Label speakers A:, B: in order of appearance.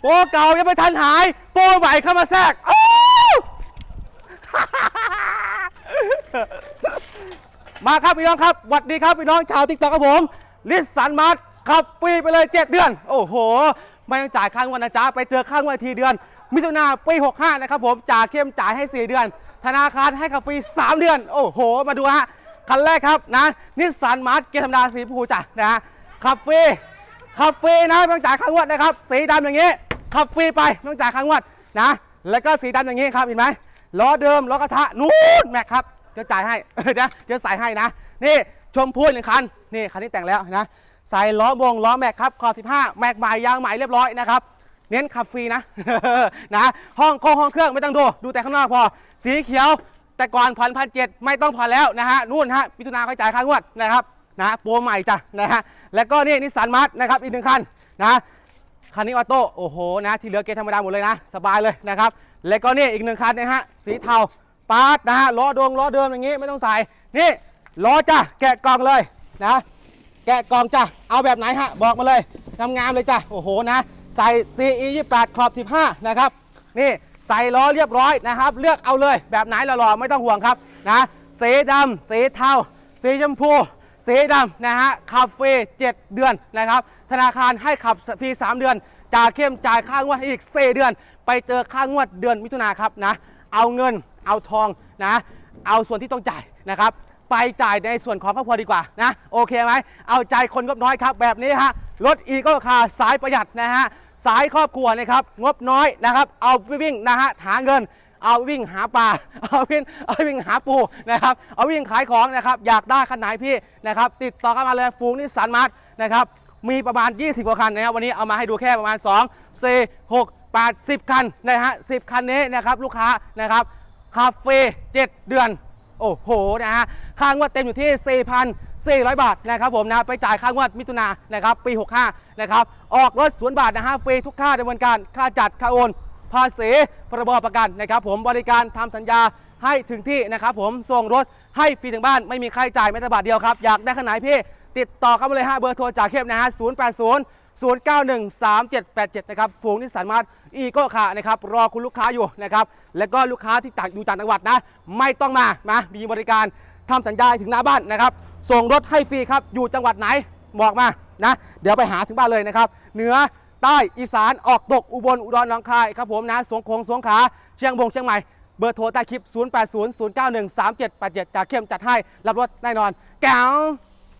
A: โปรเก่ายังไม่ทันหาย โปรใหม่เข้ามาแทรกโอ้มาครับพี่น้องครับสวัสดีครับพี่น้องชาวติ๊กต็อกครับผมลิสสันมาร์ทขับฟรีไปเลย 7 เดือน โอ้โห ไม่ต้องจ่ายค่างวดนะจ๊ะ ไปเจอค่างวดทีเดือน มิถุนาปี 65 นะครับผมจ่าเข้มจ่ายให้ 4 เดือน ธนาคารให้ขับฟรี 3 เดือน โอ้โห มาดูฮะ คันแรกครับนะนิสสันมาร์ทเกียร์ธรรมดาสีชมพูจ้ะนะฮะขับฟรี ขับฟรีนะไม่ต้องจ่ายค่างวดนะครับ สีดำอย่างนี้ ขับฟรีไปไม่ต้องจ่ายค่างวดนะ แล้วก็สีดำอย่างนี้ครับเห็นไหมล้อเดิมล้อกระทะนู้นแม็กครับเดี๋ยวจ่ายให้นะเดี๋ยวใส่ให้นะ นี่ชมพูหนึ่งคันนี่คันนี้แต่งแล้วนะใส่ล้อวงล้อแม็กครับขอบ15 แม็กใหม่ยางใหม่เรียบร้อยนะครับเน้นขับฟรีนะ นะห้องโคงห้องเครื่องไม่ต้องดูดูแต่ข้างนอกพอ สีเขียวแต่ก่อนผ่อนพันเจ็ดไม่ต้องผ่อนแล้วนะฮะนู่นฮะมิถุนาเขาจ่ายค่างวดนะครับ นะโปรใหม่จ้ะนะฮะแล้วก็นี่นิสสันมาร์ทนะครับอีกหนึ่งคันนะคันนี้ออโต้โอ้โหนะที่เหลือเกียร์ธรรมดาหมดเลยนะ สบายเลยนะครับแล้วก็นี่อีกหนึ่งคันนะฮะสีเทาปาร์ตนะฮะล้อดวงล้อเดิมอย่างงี้ไม่ต้องใส่นี่ล้อจ้ะแกะกล่องเลยนะแกะกล่องจ้ะเอาแบบไหนฮะบอกมาเลยงามๆเลยจ้ะโอ้โหนะใส่ CE 28ขอบ 15 นะครับนี่ใส่ล้อเรียบร้อยนะครับ เลือกเอาเลยแบบไหนหล่อๆไม่ต้องห่วงครับนะสีดำสีเทาสีชมพู สีดำนะฮะขับฟรี7เดือนนะครับ ธนาคารให้ขับฟรี3 เดือนจ่ายเข้มจ่ายค่างวดอีก4เดือน ไปเจอค่างวดเดือนมิถุนาครับนะ เอาเงินเอาทองนะ เอาส่วนที่ต้องจ่ายนะครับไปจ่ายในส่วนของครอบครัวดีกว่านะโอเคไหมเอาใจคนงบน้อยครับ แบบนี้ฮะรถอีก็คาสายประหยัดนะฮะสายครอบครัวนะครับงบน้อยนะครับ เอาไปวิ่งนะฮะหาเงิน เอาวิ่งหาปลาเอาวิ่งเอาวิ่งหาปูนะครับเอาวิ่งขายของนะครับอยากได้คันไหนพี่นะครับติดต่อกันมาเลยฟูงนิสสันมาร์ทนะครับมีประมาณ 20กว่าคันนะครับวันนี้เอามาให้ดูแค่ประมาณ 2 4 6 8 10 คันนะฮะ10 คันนี้นะครับลูกค้านะครับคาเฟ่7เดือน โอ้โหนะฮะค่างวดเต็มอยู่ที่ 4,400 บาทนะครับผมนะไปจ่ายค่างวดมิถุนานนะครับปี 65นะครับออกรถสวนบาทนะฮะฟรีทุกค่าดำเนินการค่าจัดค่าโอน ภาษีพรบประกันนะครับผมบริการทำสัญญาให้ถึงที่นะครับผมส่งรถให้ฟรีถึงบ้านไม่มีค่าใช้จ่ายแม้แต่บาทเดียวครับ อยากได้ขนาดพี่ ติดต่อเข้ามาเลยฮะเบอร์โทรจากเข้มนะฮะ080 0913787 นะครับฝูงนิสสันมาร์ทอีโก้คานะครับรอคุณลูกค้าอยู่นะครับแล้วก็ลูกค้าที่ต่างอยู่ต่างจังหวัดนะ ไม่ต้องมามามีบริการทำสัญญาถึงหน้าบ้านนะครับส่งรถให้ฟรีครับอยู่จังหวัดไหนบอกมานะเดี๋ยวไปหาถึงบ้านเลยนะครับเหนือ ใต้อีสานออกตกอุบลอุดรหนองคายครับผมนะสงขลาสงขาเชียงบงเชียงใหม่เบอร์โทรใต้คลิป 0800913787จากเข้มจัดให้รับรถแน่นอนแก้ว